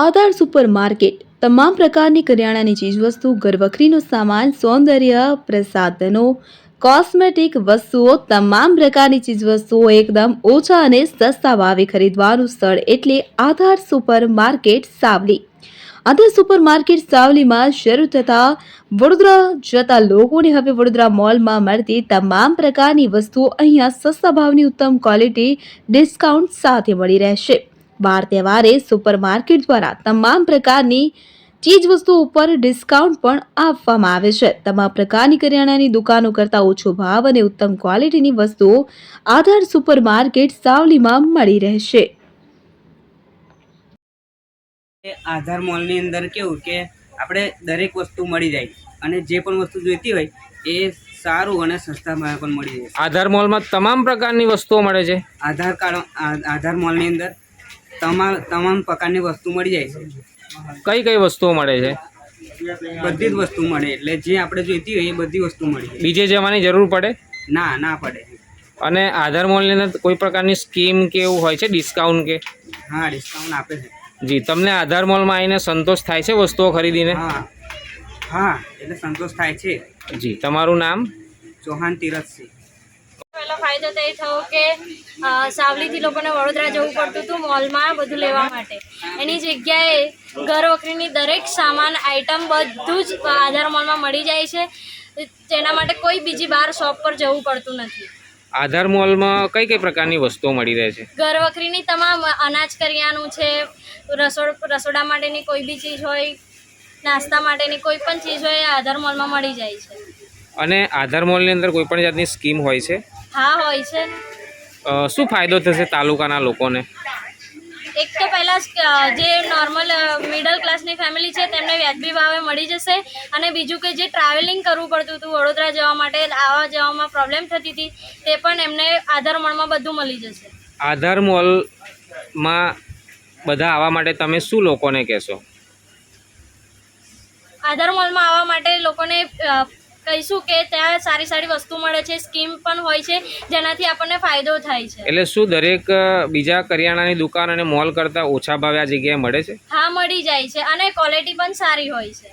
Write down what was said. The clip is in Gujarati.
આધાર સુપર માર્કેટ તમામ પ્રકારની કરિયાણાની ચીજવસ્તુ, ઘરવખરીનો સામાન, સૌંદર્ય, પ્રસાધનો, કોસ્મેટિક વસ્તુઓ, તમામ પ્રકારની ચીજવસ્તુઓ એકદમ ઓછા અને સસ્તા ભાવે ખરીદવાનું સ્થળ એટલે Aadhaar super market Savli. Aadhaar super market સાવલીમાં શરૂ થતા વડોદરા જતા લોકોને હવે વડોદરા મોલમાં મળતી તમામ પ્રકારની વસ્તુઓ અહીંયા સસ્તા ભાવની ઉત્તમ ક્વોલિટી ડિસ્કાઉન્ટ સાથે મળી રહેશે. બાર તહેવારે સુપર માર્કેટ દ્વારા તમામ પ્રકારની ચીજ વસ્તુઓ ઉપર ડિસ્કાઉન્ટ પણ આપવામાં આવે છે. તમામ પ્રકારની કરિયાણાની દુકાનો કરતાં ઓછો ભાવ અને ઉત્તમ ક્વોલિટીની વસ્તુઓ આધાર સુપર માર્કેટ સાવલીમાં મળી રહેશે. એ આધાર મોલની અંદર કેવું કે આપણે દરેક વસ્તુ મળી જાય અને જે પણ વસ્તુ જોઈતી હોય એ સારું અને સસ્તામાં પણ મળી જાય. આધાર મોલમાં તમામ પ્રકારની વસ્તુઓ મળે છે? આધાર કાર્ડ આધાર મોલની અંદર તમામ તમામ પ્રકારની વસ્તુ મળી જાય છે. કઈ કઈ વસ્તુઓ મળે છે? બધી જ વસ્તુ મળે એટલે જે આપણે જોઈતી હોય એ બધી વસ્તુ મળી જાય. બીજે જવાની જરૂર પડે? ના ના પડે. અને આધાર મોલની અંદર કોઈ પ્રકારની સ્કીમ કે એવું હોય છે? ડિસ્કાઉન્ટ કે? હા ડિસ્કાઉન્ટ આપે છે. જી તમને આધાર મોલમાં આવીને સંતોષ થાય છે વસ્તુઓ ખરીદીને? હા. હા એટલે સંતોષ થાય છે. જી તમારું નામ? ચૌહાણ તીરથસિંહ. પહેલો ફાયદો તો એ થયો કે સાવલીથી લોકોને વડોદરા જવું પડતું હતું મોલમાં બધું લેવા માટે. એની જગ્યાએ ઘર વખરીની દરેક સામાન આઇટમ બધું જ આધાર મોલમાં મળી જાય છે. તેના માટે કોઈ બીજી બહાર શોપ પર જવું પડતું નથી. આધાર મોલમાં કઈ કઈ પ્રકારની વસ્તુઓ મળી રહે છે? ઘર વખરીની તમામ અનાજ કરિયાનું છે રસોડ રસોડા માટેની કોઈ બી ચીજ હોય નાસ્તા માટેની કોઈ પણ ચીજ હોય આધાર મોલમાં મળી જાય છે. અને આધાર મોલની અંદર કોઈ પણ જાતની સ્કીમ હોય છે? હા હોય છે. શું ફાયદો થશે તાલુકાના લોકોને? એક તો પહેલાં જે નોર્મલ મિડલ ક્લાસની ફેમિલી છે તેમને વ્યાજબી ભાવે મળી જશે અને બીજું કે જે ટ્રાવેલિંગ કરવું પડતું હતું વડોદરા જવા માટે આવવા જવામાં પ્રોબ્લેમ થતી હતી તે પણ એમને આધાર મળમાં બધું મળી જશે. આધાર મોલમાં બધા આવવા માટે તમે શું લોકોને કહેશો? આધાર મોલમાં આવવા માટે લોકોને કહીશું કે ત્યાં સારી સારી વસ્તુ મળે છે સ્કીમ પણ હોય છે જેનાથી આપણને ફાયદો થાય છે. એટલે શું દરેક બીજા કરિયાણાની દુકાન અને મોલ કરતાં ઓછા ભાવે આ જગ્યાએ મળે છે? હા મળી જાય છે અને ક્વોલિટી પણ સારી હોય છે.